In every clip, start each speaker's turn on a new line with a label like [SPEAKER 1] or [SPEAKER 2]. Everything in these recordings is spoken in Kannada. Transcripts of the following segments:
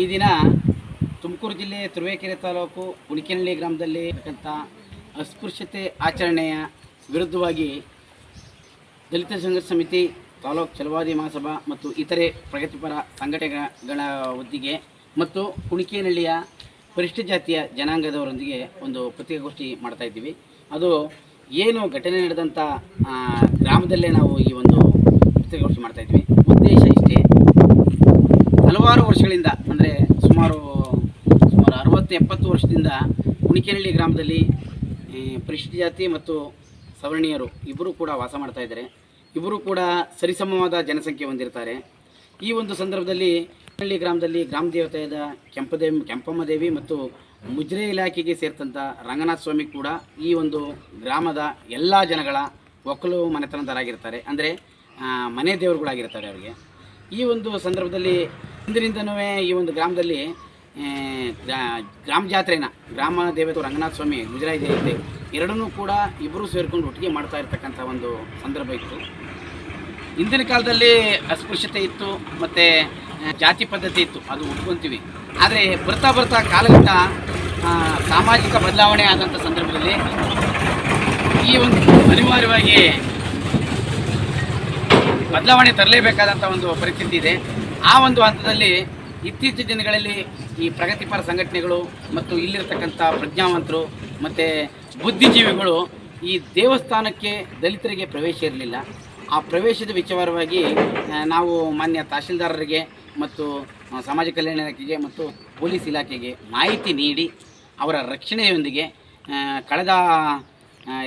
[SPEAKER 1] ಈ ದಿನ ತುಮಕೂರು ಜಿಲ್ಲೆ ತುರುವೇಕೆರೆ ತಾಲೂಕು ಉಣಿಕೆನಹಳ್ಳಿ ಗ್ರಾಮದಲ್ಲಿ ಇರತಕ್ಕಂಥ ಅಸ್ಪೃಶ್ಯತೆ ಆಚರಣೆಯ ವಿರುದ್ಧವಾಗಿ ದಲಿತ ಸಂಘರ್ಷ ಸಮಿತಿ, ತಾಲೂಕು ಚಲವಾದಿ ಮಹಾಸಭಾ ಮತ್ತು ಇತರೆ ಪ್ರಗತಿಪರ ಸಂಘಟನೆಗಳ ಒದ್ದಿಗೆ ಮತ್ತು ಕುಣಿಕೇನಹಳ್ಳಿಯ ಪರಿಶಿಷ್ಟ ಜಾತಿಯ ಜನಾಂಗದವರೊಂದಿಗೆ ಒಂದು ಪತ್ರಿಕಾಗೋಷ್ಠಿ ಮಾಡ್ತಾ ಇದ್ದೀವಿ. ಅದು ಏನು ಘಟನೆ ನಡೆದಂಥ ಗ್ರಾಮದಲ್ಲೇ ನಾವು ಈ ಒಂದು ಪತ್ರಿಕಾಗೋಷ್ಠಿ ಮಾಡ್ತಾ ಇದ್ವಿ ಹಲವಾರು ವರ್ಷಗಳಿಂದ, ಅಂದರೆ ಸುಮಾರು ಸುಮಾರು ಅರವತ್ತು, ಎಪ್ಪತ್ತು ವರ್ಷದಿಂದ ಕುಣಿಕೆನಹಳ್ಳಿ ಗ್ರಾಮದಲ್ಲಿ ಪರಿಶಿಷ್ಟ ಜಾತಿ ಮತ್ತು ಸವರ್ಣೀಯರು ಇಬ್ಬರು ಕೂಡ ವಾಸ ಮಾಡ್ತಾ ಇದ್ದಾರೆ. ಇಬ್ಬರು ಕೂಡ ಸರಿಸಮವಾದ ಜನಸಂಖ್ಯೆ ಹೊಂದಿರ್ತಾರೆ. ಈ ಒಂದು ಸಂದರ್ಭದಲ್ಲಿ ಹಳ್ಳಿ ಗ್ರಾಮದಲ್ಲಿ ಗ್ರಾಮ ದೇವತೆಯಾದ ಕೆಂಪದೇವಿ, ಕೆಂಪಮ್ಮ ದೇವಿ ಮತ್ತು ಮುಜ್ರೆ ಇಲಾಖೆಗೆ ಸೇರ್ತಂಥ ರಂಗನಾಥ ಸ್ವಾಮಿ ಕೂಡ ಈ ಒಂದು ಗ್ರಾಮದ ಎಲ್ಲ ಜನಗಳ ಒಕ್ಕಲು ಮನೆತನದರಾಗಿರ್ತಾರೆ ಅಂದರೆ ಮನೆ ದೇವರುಗಳಾಗಿರ್ತಾರೆ ಅವರಿಗೆ. ಈ ಒಂದು ಸಂದರ್ಭದಲ್ಲಿ ಹಿಂದಿನಿಂದನೂ ಈ ಒಂದು ಗ್ರಾಮದಲ್ಲಿ ಗ್ರಾಮ ಜಾತ್ರೆನ, ಗ್ರಾಮ ದೇವತೆ ರಂಗನಾಥ ಸ್ವಾಮಿ ಗುಜರಾಯಿ ದೇವತೆ ಎರಡನ್ನೂ ಕೂಡ ಇಬ್ಬರೂ ಸೇರಿಕೊಂಡು ಒಟ್ಟಿಗೆ ಮಾಡ್ತಾ ಇರ್ತಕ್ಕಂಥ ಒಂದು ಸಂದರ್ಭ ಇತ್ತು. ಹಿಂದಿನ ಕಾಲದಲ್ಲಿ ಅಸ್ಪೃಶ್ಯತೆ ಇತ್ತು, ಮತ್ತು ಜಾತಿ ಪದ್ಧತಿ ಇತ್ತು, ಅದು ಒಪ್ಕೊಂತೀವಿ. ಆದರೆ ಬರ್ತಾ ಬರ್ತಾ ಕಾಲಘಟ್ಟ ಸಾಮಾಜಿಕ ಬದಲಾವಣೆ ಆದಂಥ ಸಂದರ್ಭದಲ್ಲಿ ಈ ಒಂದು ಅನಿವಾರ್ಯವಾಗಿ ಬದಲಾವಣೆ ತರಲೇಬೇಕಾದಂಥ ಒಂದು ಪರಿಸ್ಥಿತಿ ಇದೆ. ಆ ಒಂದು ಹಂತದಲ್ಲಿ ಇತ್ತೀಚಿನ ದಿನಗಳಲ್ಲಿ ಈ ಪ್ರಗತಿಪರ ಸಂಘಟನೆಗಳು ಮತ್ತು ಇಲ್ಲಿರ್ತಕ್ಕಂಥ ಪ್ರಜ್ಞಾವಂತರು ಮತ್ತು ಬುದ್ಧಿಜೀವಿಗಳು ಈ ದೇವಸ್ಥಾನಕ್ಕೆ ದಲಿತರಿಗೆ ಪ್ರವೇಶ ಇರಲಿಲ್ಲ. ಆ ಪ್ರವೇಶದ ವಿಚಾರವಾಗಿ ನಾವು ಮಾನ್ಯ ತಹಶೀಲ್ದಾರರಿಗೆ ಮತ್ತು ಸಮಾಜ ಕಲ್ಯಾಣ ಇಲಾಖೆಗೆ ಮತ್ತು ಪೊಲೀಸ್ ಇಲಾಖೆಗೆ ಮಾಹಿತಿ ನೀಡಿ, ಅವರ ರಕ್ಷಣೆಯೊಂದಿಗೆ ಕಳೆದ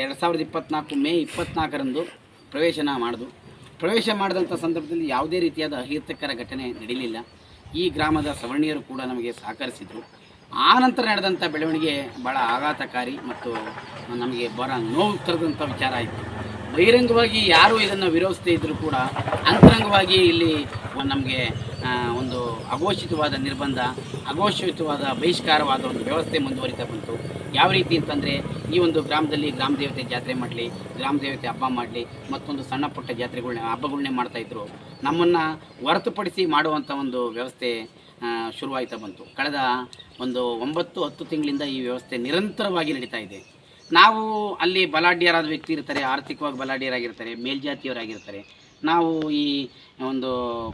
[SPEAKER 1] ಎರಡು ಸಾವಿರದ ಇಪ್ಪತ್ತ್ನಾಲ್ಕು ಮೇ ಇಪ್ಪತ್ತ್ನಾಲ್ಕರಂದು ಪ್ರವೇಶನ ಮಾಡಿದು ಪ್ರವೇಶ ಮಾಡಿದಂಥ ಸಂದರ್ಭದಲ್ಲಿ ಯಾವುದೇ ರೀತಿಯಾದ ಅಹಿತಕರ ಘಟನೆ ನಡೀಲಿಲ್ಲ. ಈ ಗ್ರಾಮದ ಸವರ್ಣೀಯರು ಕೂಡ ನಮಗೆ ಸಹಕರಿಸಿದರು. ಆ ನಂತರ ನಡೆದಂಥ ಬೆಳವಣಿಗೆ ಭಾಳ ಆಘಾತಕಾರಿ ಮತ್ತು ನಮಗೆ ಬರ ನೋವು ತರದಂಥ ವಿಚಾರ ಆಯಿತು. ಬಹಿರಂಗವಾಗಿ ಯಾರು ಇದನ್ನು ವಿರೋಧಿಸದೇ ಇದ್ದರೂ ಕೂಡ ಅಂತರಂಗವಾಗಿ ಇಲ್ಲಿ ನಮಗೆ ಒಂದು ಅಘೋಷಿತವಾದ ನಿರ್ಬಂಧ, ಅಘೋಷಿತವಾದ ಬಹಿಷ್ಕಾರವಾದ ಒಂದು ವ್ಯವಸ್ಥೆ ಮುಂದುವರಿತಾ ಬಂತು. ಯಾವ ರೀತಿ ಅಂತಂದರೆ ಈ ಒಂದು ಗ್ರಾಮದಲ್ಲಿ ಗ್ರಾಮ ದೇವತೆ ಜಾತ್ರೆ ಮಾಡಲಿ, ಗ್ರಾಮ ದೇವತೆ ಹಬ್ಬ ಮಾಡಲಿ, ಮತ್ತೊಂದು ಸಣ್ಣ ಪುಟ್ಟ ಜಾತ್ರೆಗಳನ್ನ ಹಬ್ಬಗಳನ್ನೇ ಮಾಡ್ತಾಯಿದ್ರು ನಮ್ಮನ್ನು ಹೊರತುಪಡಿಸಿ ಮಾಡುವಂಥ ಒಂದು ವ್ಯವಸ್ಥೆ ಶುರುವಾಯ್ತಾ ಬಂತು. ಕಳೆದ ಒಂದು ಒಂಬತ್ತು, ಹತ್ತು ತಿಂಗಳಿಂದ ಈ ವ್ಯವಸ್ಥೆ ನಿರಂತರವಾಗಿ ನಡೀತಾ ಇದೆ. ನಾವು ಅಲ್ಲಿ ಬಲಾಢ್ಯರಾದ ವ್ಯಕ್ತಿ ಇರ್ತಾರೆ, ಆರ್ಥಿಕವಾಗಿ ಬಲಾಢ್ಯರಾಗಿರ್ತಾರೆ, ಮೇಲ್ಜಾತಿಯವರಾಗಿರ್ತಾರೆ. ನಾವು ಈ ಒಂದು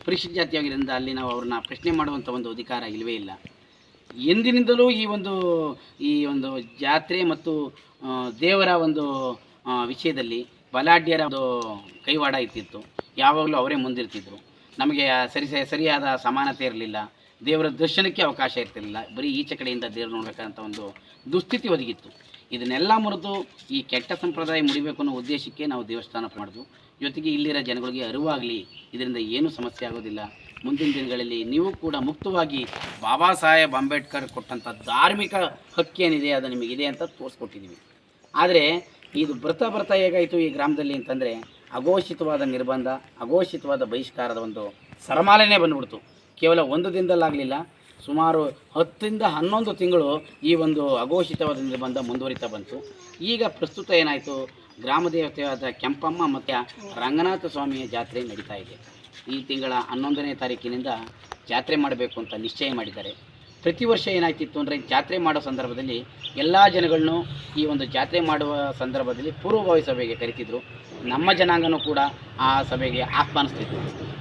[SPEAKER 1] ಪರಿಶಿಷ್ಟ ಜಾತಿಯಾಗಿರೋದ್ರಿಂದ ಅಲ್ಲಿ ನಾವು ಅವ್ರನ್ನ ಪ್ರಶ್ನೆ ಮಾಡುವಂಥ ಒಂದು ಅಧಿಕಾರ ಇಲ್ಲವೇ ಇಲ್ಲ. ಎಂದಿನಿಂದಲೂ ಈ ಒಂದು ಈ ಒಂದು ಜಾತ್ರೆ ಮತ್ತು ದೇವರ ಒಂದು ವಿಷಯದಲ್ಲಿ ಬಲಾಢ್ಯರ ಒಂದು ಕೈವಾಡ ಇರ್ತಿತ್ತು. ಯಾವಾಗಲೂ ಅವರೇ ಮುಂದಿರ್ತಿದ್ರು. ನಮಗೆ ಸರಿ ಸರಿಯಾದ ಸಮಾನತೆ ಇರಲಿಲ್ಲ. ದೇವರ ದರ್ಶನಕ್ಕೆ ಅವಕಾಶ ಇರ್ತಿರಲಿಲ್ಲ. ಬರೀ ಈಚೆ ಕಡೆಯಿಂದ ದೇವರು ನೋಡಬೇಕಂತ ಒಂದು ದುಸ್ಥಿತಿ ಒದಗಿತ್ತು. ಇದನ್ನೆಲ್ಲ ಮುರಿದು ಈ ಕೆಟ್ಟ ಸಂಪ್ರದಾಯ ಮುಡಿಬೇಕು ಅನ್ನೋ ಉದ್ದೇಶಕ್ಕೆ ನಾವು ದೇವಸ್ಥಾನ ಮಾಡಿದ್ವು. ಜೊತೆಗೆ ಇಲ್ಲಿರೋ ಜನಗಳಿಗೆ ಅರಿವಾಗಲಿ, ಇದರಿಂದ ಏನೂ ಸಮಸ್ಯೆ ಆಗೋದಿಲ್ಲ. ಮುಂದಿನ ದಿನಗಳಲ್ಲಿ ನೀವು ಕೂಡ ಮುಕ್ತವಾಗಿ ಬಾಬಾ ಸಾಹೇಬ್ ಅಂಬೇಡ್ಕರ್ ಕೊಟ್ಟಂಥ ಧಾರ್ಮಿಕ ಹಕ್ಕೇನಿದೆ ಅದು ನಿಮಗಿದೆ ಅಂತ ತೋರಿಸ್ಕೊಟ್ಟಿದ್ದೀವಿ ಆದರೆ ಇದು ಬರ್ತಾ ಬರ್ತಾ ಹೇಗಾಯಿತು ಈ ಗ್ರಾಮದಲ್ಲಿ ಅಂತಂದರೆ ಅಘೋಷಿತವಾದ ನಿರ್ಬಂಧ, ಅಘೋಷಿತವಾದ ಬಹಿಷ್ಕಾರದ ಒಂದು ಸರಮಾಲೆನೇ ಬಂದ್ಬಿಡ್ತು. ಕೇವಲ ಒಂದು ದಿನದಲ್ಲಾಗಲಿಲ್ಲ ಸುಮಾರು ಹತ್ತರಿಂದ ಹನ್ನೊಂದು ತಿಂಗಳು ಈ ಒಂದು ಅಘೋಷಿತವಾದ ನಿರ್ಬಂಧ ಮುಂದುವರಿತಾ ಬಂತು. ಈಗ ಪ್ರಸ್ತುತ ಏನಾಯಿತು ಗ್ರಾಮ ದೇವತೆಯಾದ ಕೆಂಪಮ್ಮ ಮತ್ತು ರಂಗನಾಥ ಸ್ವಾಮಿಯ ಜಾತ್ರೆ ನಡೀತಾ ಇದೆ. ಈ ತಿಂಗಳ ಹನ್ನೊಂದನೇ ತಾರೀಕಿನಿಂದ ಜಾತ್ರೆ ಮಾಡಬೇಕು ಅಂತ ನಿಶ್ಚಯ ಮಾಡಿದ್ದಾರೆ. ಪ್ರತಿ ವರ್ಷ ಏನಾಗ್ತಿತ್ತು ಅಂದರೆ ಜಾತ್ರೆ ಮಾಡೋ ಸಂದರ್ಭದಲ್ಲಿ ಎಲ್ಲ ಜನಗಳನ್ನು ಈ ಒಂದು ಜಾತ್ರೆ ಮಾಡುವ ಸಂದರ್ಭದಲ್ಲಿ ಪೂರ್ವಭಾವಿ ಸಭೆಗೆ ಕರಿತಿದ್ರು. ನಮ್ಮ ಜನಾಂಗನೂ ಕೂಡ ಆ ಸಭೆಗೆ ಆಹ್ವಾನಿಸ್ತಿತ್ತು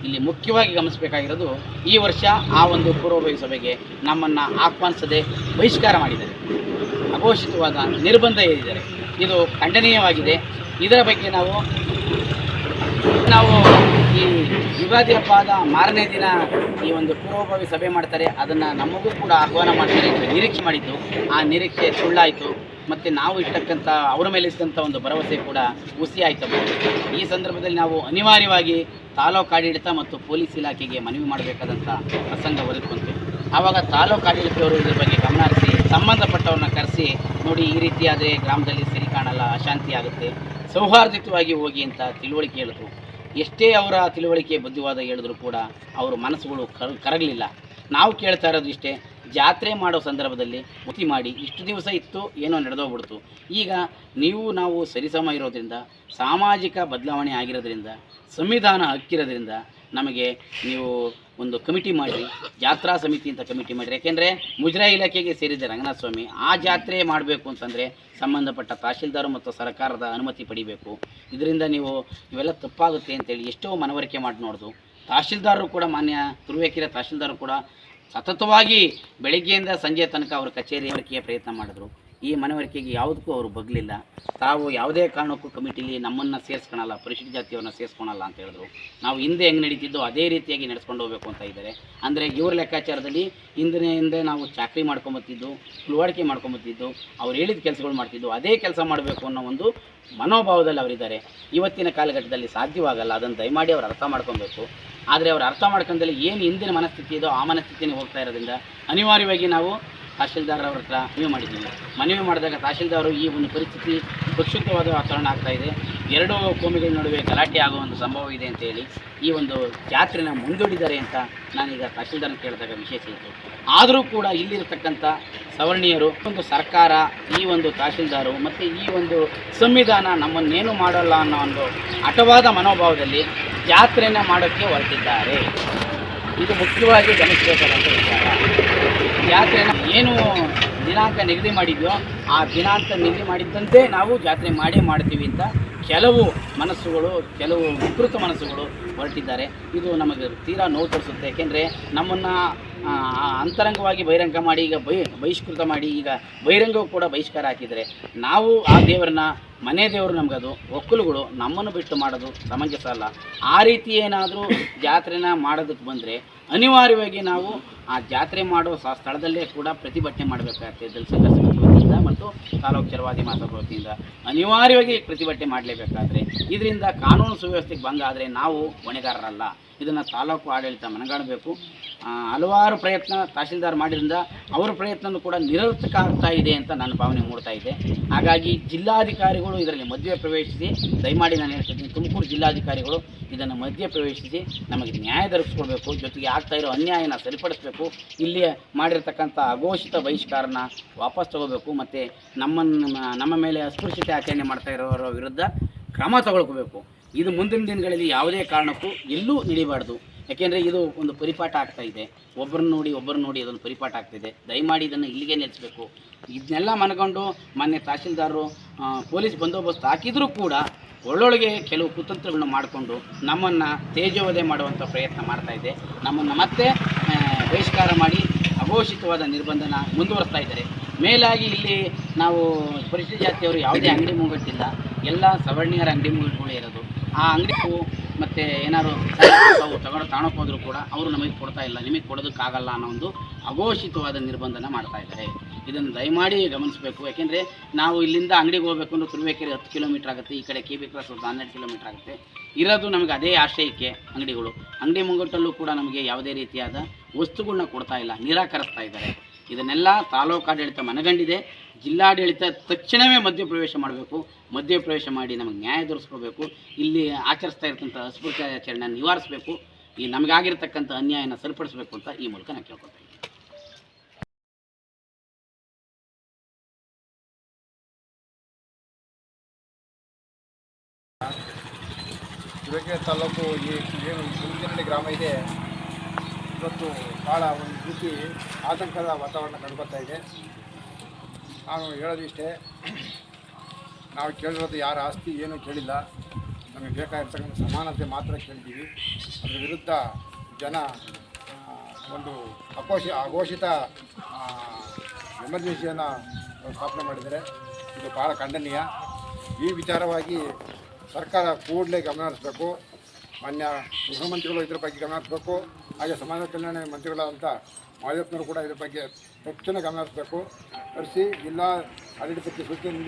[SPEAKER 1] ಇಲ್ಲಿ ಮುಖ್ಯವಾಗಿ ಗಮನಿಸಬೇಕಾಗಿರೋದು ಈ ವರ್ಷ ಆ ಒಂದು ಪೂರ್ವಭಾವಿ ಸಭೆಗೆ ನಮ್ಮನ್ನು ಆಹ್ವಾನಿಸದೆ ಬಹಿಷ್ಕಾರ ಮಾಡಿದ್ದಾರೆ. ಅಘೋಷಿತವಾದ ನಿರ್ಬಂಧ ಏರಿದ್ದಾರೆ ಇದು ಖಂಡನೀಯವಾಗಿದೆ. ಇದರ ಬಗ್ಗೆ ನಾವು ನಾವು ಈ ಯುಗಾದಿ ಹಬ್ಬದ ಮಾರನೇ ದಿನ ಈ ಒಂದು ಪೂರ್ವಭಾವಿ ಸಭೆ ಮಾಡ್ತಾರೆ. ಅದನ್ನು ನಮಗೂ ಕೂಡ ಆಹ್ವಾನ ಮಾಡ್ತಾರೆ ನಿರೀಕ್ಷೆ ಮಾಡಿದ್ದು. ಆ ನಿರೀಕ್ಷೆ ಸುಳ್ಳಾಯಿತು. ಮತ್ತು ನಾವು ಇಟ್ಟಕ್ಕಂಥ, ಅವರ ಮೇಲೆ ಇದ್ದಂಥ ಒಂದು ಭರವಸೆ ಕೂಡ ಹುಸಿ ಈ ಸಂದರ್ಭದಲ್ಲಿ ನಾವು ಅನಿವಾರ್ಯವಾಗಿ ತಾಲೂಕು ಆಡಳಿತ ಮತ್ತು ಪೊಲೀಸ್ ಇಲಾಖೆಗೆ ಮನವಿ ಮಾಡಬೇಕಾದಂಥ ಪ್ರಸಂಗ ಒದಗಿಕೊಂತು ಆವಾಗ ತಾಲೂಕು ಆಡಳಿತವರು ಇದ್ರ ಬಗ್ಗೆ ಗಮನ ಹರಿಸಿ, ಸಂಬಂಧಪಟ್ಟವ್ರನ್ನ ಕರೆಸಿ, ನೋಡಿ ಈ ರೀತಿಯಾದರೆ ಗ್ರಾಮದಲ್ಲಿ ಸರಿ ಕಾಣಲ್ಲ, ಅಶಾಂತಿ ಆಗುತ್ತೆ ಸೌಹಾರ್ದಯುತವಾಗಿ ಹೋಗಿ ಅಂತ ತಿಳುವಳಿಕೆ ಹೇಳಿದ್ರು ಎಷ್ಟೇ ಅವರ ತಿಳುವಳಿಕೆ ಬುದ್ಧಿವಾದ ಹೇಳಿದ್ರು ಕೂಡ ಅವ್ರ ಮನಸ್ಸುಗಳು ಕರ, ಕರಗಲಿಲ್ಲ. ನಾವು ಕೇಳ್ತಾ ಇರೋದು ಇಷ್ಟೇ, ಜಾತ್ರೆ ಮಾಡೋ ಸಂದರ್ಭದಲ್ಲಿ ಮುತಿ ಮಾಡಿ ಇಷ್ಟು ದಿವಸ ಇತ್ತು, ಏನೋ ನಡೆದೋಗ್ಬಿಡ್ತು. ಈಗ ನೀವು ನಾವು ಸರಿಸಮ ಇರೋದ್ರಿಂದ, ಸಾಮಾಜಿಕ ಬದಲಾವಣೆ ಆಗಿರೋದ್ರಿಂದ, ಸಂವಿಧಾನ ಹಕ್ಕಿರೋದ್ರಿಂದ ನಮಗೆ ನೀವು ಒಂದು ಕಮಿಟಿ ಮಾಡಿರಿ, ಜಾತ್ರಾ ಸಮಿತಿ ಅಂತ ಕಮಿಟಿ ಮಾಡಿರಿ. ಯಾಕೆಂದರೆ ಮುಜರಾಯಿ ಇಲಾಖೆಗೆ ಸೇರಿದ ರಂಗನಾಥ ಸ್ವಾಮಿ ಆ ಜಾತ್ರೆ ಮಾಡಬೇಕು ಅಂತಂದರೆ ಸಂಬಂಧಪಟ್ಟ ತಹಶೀಲ್ದಾರ್ ಮತ್ತು ಸರ್ಕಾರದ ಅನುಮತಿ ಪಡಿಬೇಕು. ಇದರಿಂದ ನೀವು, ಇವೆಲ್ಲ ತಪ್ಪಾಗುತ್ತೆ ಅಂತೇಳಿ ಎಷ್ಟೋ ಮನವರಿಕೆ ಮಾಡಿ ನೋಡೋದು. ತಹಶೀಲ್ದಾರರು ಕೂಡ ಮಾನ್ಯ ತುರುವೇಕೆರೆ ತಹಶೀಲ್ದಾರರು ಕೂಡ ಸತತವಾಗಿ ಬೆಳಗ್ಗೆಯಿಂದ ಸಂಜೆ ತನಕ ಅವ್ರ ಕಚೇರಿ ಪ್ರಯತ್ನ ಮಾಡಿದ್ರು. ಈ ಮನವರಿಕೆಗೆ ಯಾವುದಕ್ಕೂ ಅವರು ಬಗ್ಲಿಲ್ಲ. ತಾವು ಯಾವುದೇ ಕಾರಣಕ್ಕೂ ಕಮಿಟಿಲಿ ನಮ್ಮನ್ನು ಸೇರಿಸ್ಕೊಳಲ್ಲ ಪರಿಶಿಷ್ಟ ಜಾತಿಯವ್ರನ್ನ ಸೇರಿಸ್ಕೊಳಲ್ಲ ಅಂತ ಹೇಳಿದ್ರು. ನಾವು ಹಿಂದೆ ಹೆಂಗೆ ನಡೀತಿದ್ದೋ ಅದೇ ರೀತಿಯಾಗಿ ನಡೆಸ್ಕೊಂಡು ಹೋಗಬೇಕು ಅಂತ ಇದ್ದಾರೆ. ಅಂದರೆ ಇವ್ರ ಲೆಕ್ಕಾಚಾರದಲ್ಲಿ ಹಿಂದಿನ ಹಿಂದೆ ನಾವು ಚಾಕ್ರಿ ಮಾಡ್ಕೊಂಬತ್ತಿದ್ದು ಕುಳುವಾಡಿಕೆ ಮಾಡ್ಕೊಂಬತ್ತಿದ್ದು ಅವ್ರು ಹೇಳಿದ ಕೆಲಸಗಳು ಮಾಡ್ತಿದ್ದು, ಅದೇ ಕೆಲಸ ಮಾಡಬೇಕು ಅನ್ನೋ ಒಂದು ಮನೋಭಾವದಲ್ಲಿ ಅವರಿದ್ದಾರೆ. ಇವತ್ತಿನ ಕಾಲಘಟ್ಟದಲ್ಲಿ ಸಾಧ್ಯವಾಗಲ್ಲ, ಅದನ್ನು ದಯಮಾಡಿ ಅವ್ರು ಅರ್ಥ ಮಾಡ್ಕೊಬೇಕು. ಆದರೆ ಅವ್ರು ಅರ್ಥ ಮಾಡ್ಕೊಂಡಲ್ಲಿ ಏನು ಹಿಂದಿನ ಮನಸ್ಥಿತಿ ಇದೋ ಆ ಮನಸ್ಥಿತಿನೇ ಹೋಗ್ತಾ ಇರೋದ್ರಿಂದ ಅನಿವಾರ್ಯವಾಗಿ ನಾವು ತಹಶೀಲ್ದಾರ್ ಅವ್ರ ಹತ್ರ ಮನವಿ ಮಾಡಿದ್ದೀವಿ ಮನವಿ ಮಾಡಿದಾಗ ತಹಶೀಲ್ದಾರ್ ಈ ಒಂದು ಪರಿಸ್ಥಿತಿ ಪ್ರಕ್ಷುಬ್ಧವಾದ ವಾತಾವರಣ ಆಗ್ತಾ ಇದೆ. ಎರಡು ಕೋಮಿಗಳ ನಡುವೆ ಗಲಾಟೆ ಆಗುವ ಒಂದು ಸಂಭವ ಇದೆ ಅಂತ ಹೇಳಿ ಈ ಒಂದು ಜಾತ್ರೆನ ಮುಂದೂಡಿದ್ದಾರೆ ಅಂತ ನಾನೀಗ ತಹಶೀಲ್ದಾರ್ನ ಕೇಳಿದಾಗ ವಿಶೇಷ ಇತ್ತು ಆದರೂ ಕೂಡ ಇಲ್ಲಿರತಕ್ಕಂಥ ಸವರ್ಣೀಯರು ಒಂದು ಸರ್ಕಾರ, ಈ ಒಂದು ತಹಶೀಲ್ದಾರು ಮತ್ತು ಈ ಒಂದು ಸಂವಿಧಾನ ನಮ್ಮನ್ನೇನು ಮಾಡಲ್ಲ ಅನ್ನೋ ಒಂದು ಹಠವಾದ ಮನೋಭಾವದಲ್ಲಿ ಜಾತ್ರೆನ ಮಾಡೋಕ್ಕೆ ಹೊರಟಿದ್ದಾರೆ. ಇದು ಮುಖ್ಯವಾಗಿ ಗಮನಿಸಬೇಕಾದಂಥ ವಿಚಾರ. ಜಾತ್ರೆನ ಏನು ದಿನಾಂಕ ನಿಗದಿ ಮಾಡಿದ್ಯೋ, ಆ ದಿನಾಂಕ ನಿಗದಿ ಮಾಡಿದ್ದಂತೆ ನಾವು ಜಾತ್ರೆ ಮಾಡೇ ಮಾಡ್ತೀವಿ ಅಂತ ಕೆಲವು ಮನಸ್ಸುಗಳು, ಕೆಲವು ವಿಕೃತ ಮನಸ್ಸುಗಳು ಹೊರಟಿದ್ದಾರೆ. ಇದು ನಮಗೆ ತೀರಾ ನೋವು ತೋರಿಸುತ್ತೆ. ಏಕೆಂದರೆ ನಮ್ಮನ್ನು ಅಂತರಂಗವಾಗಿ ಬಹಿರಂಗ ಮಾಡಿ, ಈಗ ಬಹಿ, ಬಹಿಷ್ಕೃತ ಮಾಡಿ, ಈಗ ಬಹಿರಂಗವು ಕೂಡ ಬಹಿಷ್ಕಾರ ಹಾಕಿದರೆ ನಾವು ಆ ದೇವರನ್ನ, ಮನೆ ದೇವರು ನಮಗದು, ಒಕ್ಕಲುಗಳು ನಮ್ಮನ್ನು ಬಿಟ್ಟು ಮಾಡೋದು ಸಮಂಜಸ ಅಲ್ಲ. ಆ ರೀತಿ ಏನಾದರೂ ಜಾತ್ರೆನ ಮಾಡೋದಕ್ಕೆ ಬಂದರೆ ಅನಿವಾರ್ಯವಾಗಿ ನಾವು ಆ ಜಾತ್ರೆ ಮಾಡೋ ಸ್ಥಳದಲ್ಲೇ ಕೂಡ ಪ್ರತಿಭಟನೆ ಮಾಡಬೇಕಾಗ್ತದೆ ಸಂಘರ್ಷ ಸಮಿತಿ ಮತ್ತು ತಾಲೂಕು ಚರವಾದಿ ಮಾತಾಡುವ ವತಿಯಿಂದ ಅನಿವಾರ್ಯವಾಗಿ ಪ್ರತಿಭಟನೆ ಮಾಡಲೇಬೇಕಾದ್ರೆ, ಇದರಿಂದ ಕಾನೂನು ಸುವ್ಯವಸ್ಥೆಗೆ ಭಂಗ ನಾವು ಹೊಣೆಗಾರರಲ್ಲ. ಇದನ್ನು ತಾಲೂಕು ಆಡಳಿತ ಮನಗಾಣಬೇಕು. ಹಲವಾರು ಪ್ರಯತ್ನ ತಹಶೀಲ್ದಾರ್ ಮಾಡಿದ್ರಿಂದ ಅವರ ಪ್ರಯತ್ನನೂ ಕೂಡ ನಿರರ್ಥಕ ಆಗ್ತಾ ಇದೆ ಅಂತ ನನ್ನ ಭಾವನೆ ಮೂಡ್ತಾ ಇದೆ ಹಾಗಾಗಿ ಜಿಲ್ಲಾಧಿಕಾರಿಗಳು ಇದರಲ್ಲಿ ಮಧ್ಯೆ ಪ್ರವೇಶಿಸಿ, ದಯಮಾಡಿ ನಾನು ಹೇಳ್ತಿದ್ದೀನಿ, ತುಮಕೂರು ಜಿಲ್ಲಾಧಿಕಾರಿಗಳು ಇದನ್ನು ಮಧ್ಯೆ ಪ್ರವೇಶಿಸಿ ನಮಗೆ ನ್ಯಾಯ ದೊರಕಿಸ್ಕೊಡ್ಬೇಕು. ಜೊತೆಗೆ ಆಗ್ತಾ ಇರೋ ಅನ್ಯಾಯನ ಸರಿಪಡಿಸಬೇಕು. ಇಲ್ಲಿ ಮಾಡಿರ್ತಕ್ಕಂಥ ಅಘೋಷಿತ ಬಹಿಷ್ಕಾರನ ವಾಪಸ್ ತಗೋಬೇಕು. ಮತ್ತು ನಮ್ಮನ್ನು, ನಮ್ಮ ಮೇಲೆ ಅಸ್ಪೃಶ್ಯತೆ ಆಚರಣೆ ಮಾಡ್ತಾ ಇರೋರ ವಿರುದ್ಧ ಕ್ರಮ ತಗೊಳ್ಕೋಬೇಕು. ಇದು ಮುಂದಿನ ದಿನಗಳಲ್ಲಿ ಯಾವುದೇ ಕಾರಣಕ್ಕೂ ಎಲ್ಲೂ ನಡೀಬಾರ್ದು. ಯಾಕೆಂದರೆ ಇದು ಒಂದು ಪರಿಪಾಠ ಆಗ್ತಾ ಇದೆ. ಒಬ್ಬರನ್ನ ನೋಡಿ ಒಬ್ಬರನ್ನ ನೋಡಿ ಅದೊಂದು ಪರಿಪಾಠ ಆಗ್ತಿದೆ ದಯಮಾಡಿ ಇದನ್ನು ಇಲ್ಲಿಗೆ ನಿಲ್ಲಿಸಬೇಕು. ಇದನ್ನೆಲ್ಲ ಮನಗೊಂಡು ಮಾನ್ಯ ತಹಸೀಲ್ದಾರರು ಪೊಲೀಸ್ ಬಂದೋಬಸ್ತ್ ಹಾಕಿದರೂ ಕೂಡ ಒಳ್ಳೊಳಗೆ ಕೆಲವು ಕುತಂತ್ರಗಳನ್ನ ಮಾಡಿಕೊಂಡು ನಮ್ಮನ್ನು ತೇಜೋವಧೆ ಮಾಡುವಂಥ ಪ್ರಯತ್ನ ಮಾಡ್ತಾ ಇದೆ. ನಮ್ಮನ್ನು ಮತ್ತೆ ಬಹಿಷ್ಕಾರ ಮಾಡಿ ಅಘೋಷಿತವಾದ ನಿರ್ಬಂಧನ ಮುಂದುವರಿಸ್ತಾ ಇದ್ದಾರೆ. ಮೇಲಾಗಿ ಇಲ್ಲಿ ನಾವು ಪರಿಶಿಷ್ಟ ಜಾತಿಯವರು ಯಾವುದೇ ಅಂಗಡಿ ಮುಂಗಟ್ಟಿಲ್ಲ ಎಲ್ಲ ಸವರ್ಣೀಯರ ಅಂಗಡಿ ಮುಂಗಟ್ಟುಗಳೇ ಇರೋದು. ಆ ಅಂಗಡಿಗೂ ಮತ್ತು ಏನಾದ್ರು ತಾವು ತಗೊಂಡು ಹೋದರೂ ಕೂಡ ಅವರು ನಮಗೆ ಕೊಡ್ತಾ ಇಲ್ಲ. ನಿಮಗೆ ಕೊಡೋದಕ್ಕಾಗಲ್ಲ ಅನ್ನೋ ಒಂದು ಅಘೋಷಿತವಾದ ನಿರ್ಬಂಧನ ಮಾಡ್ತಾ ಇದ್ದಾರೆ. ಇದನ್ನು ದಯಮಾಡಿ ಗಮನಿಸಬೇಕು. ಯಾಕೆಂದರೆ ನಾವು ಇಲ್ಲಿಂದ ಅಂಗಡಿಗೆ ಹೋಗ್ಬೇಕು ಅಂದ್ರೆ ತುರುವೇಕೆರೆ ಹತ್ತು ಕಿಲೋಮೀಟ್ರ್ ಆಗುತ್ತೆ, ಈ ಕಡೆ ಕೆ ಬಿ ಕ್ರಾಸ್ ಒಂದು ಹನ್ನೆರಡು ಕಿಲೋಮೀಟ್ರ್ ಆಗುತ್ತೆ. ಇರೋದು ನಮಗೆ ಅದೇ ಆಶ್ರಯಕ್ಕೆ ಅಂಗಡಿಗಳು. ಅಂಗಡಿ ಮುಂಗಟ್ಟಲ್ಲೂ ಕೂಡ ನಮಗೆ ಯಾವುದೇ ರೀತಿಯಾದ ವಸ್ತುಗಳನ್ನ ಕೊಡ್ತಾ ಇಲ್ಲ, ನಿರಾಕರಿಸ್ತಾ ಇದ್ದಾರೆ. ಇದನ್ನೆಲ್ಲ ತಾಲೂಕು ಆಡಳಿತ ಮನಗಂಡಿದೆ. ಜಿಲ್ಲಾಡಳಿತ ತಕ್ಷಣವೇ ಮಧ್ಯಪ್ರವೇಶ ಮಾಡಬೇಕು. ಮಧ್ಯಪ್ರವೇಶ ಮಾಡಿ ನಮಗೆ ನ್ಯಾಯ ದೊರಕಿಸ್ಕೋಬೇಕು ಇಲ್ಲಿ ಆಚರಿಸ್ತಾ ಇರ್ತಕ್ಕಂಥ ಅಸ್ಪೃಶ್ಯಾಚರಣೆ ನಿವಾರಿಸಬೇಕು. ಈ ನಮಗಾಗಿರ್ತಕ್ಕಂಥ ಅನ್ಯಾಯನ ಸರಿಪಡಿಸಬೇಕು ಅಂತ ಈ ಮೂಲಕ ನಾನು ಕೇಳ್ಕೊತೀನಿ
[SPEAKER 2] ತುರುವೇಕೆರೆ ತಾಲೂಕು ಈ ಏನು ಗ್ರಾಮ ಇದೆ. ಇವತ್ತು ಭಾಳ ಒಂದು ರೀತಿ ಆತಂಕದ ವಾತಾವರಣ ಕಂಡುಬರ್ತಾ ಇದೆ. ನಾನು ಹೇಳೋದಿಷ್ಟೇ ನಾವು ಕೇಳಿರೋದು ಯಾರ ಆಸ್ತಿ, ಏನೂ ಕೇಳಿಲ್ಲ. ನಮಗೆ ಬೇಕಾಗಿರ್ತಕ್ಕಂಥ ಸಮಾನತೆ ಮಾತ್ರ ಕೇಳಿದ್ದೀವಿ. ಅದರ ವಿರುದ್ಧ ಜನ ಒಂದು ಅಘೋಷಿ, ಅಘೋಷಿತ ಎಮರ್ಜೆನ್ಸಿಯನ್ನು ಸ್ಥಾಪನೆ ಮಾಡಿದ್ದಾರೆ. ಇದು ಭಾಳ ಖಂಡನೀಯ. ಈ ವಿಚಾರವಾಗಿ ಸರ್ಕಾರ ಕೂಡಲೇ ಗಮನ ಹರಿಸಬೇಕು. ಮಾನ್ಯ ಗೃಹಮಂತ್ರಿಗಳು ಇದ್ರ ಬಗ್ಗೆ ಗಮನ ಹರಿಸಬೇಕು. ಹಾಗೆ ಸಮಾಜ ಕಲ್ಯಾಣ ಮಂತ್ರಿಗಳಾದಂಥ ಮಾದೇವಪ್ಪನವರು ಕೂಡ ಇದ್ರ ಬಗ್ಗೆ ಹೆಚ್ಚಿನ ಗಮನ ಹರಿಸಬೇಕು. ಹರಿಸಿ ಜಿಲ್ಲಾ ಆಡಳಿತಕ್ಕೆ ಸೂಚನೆ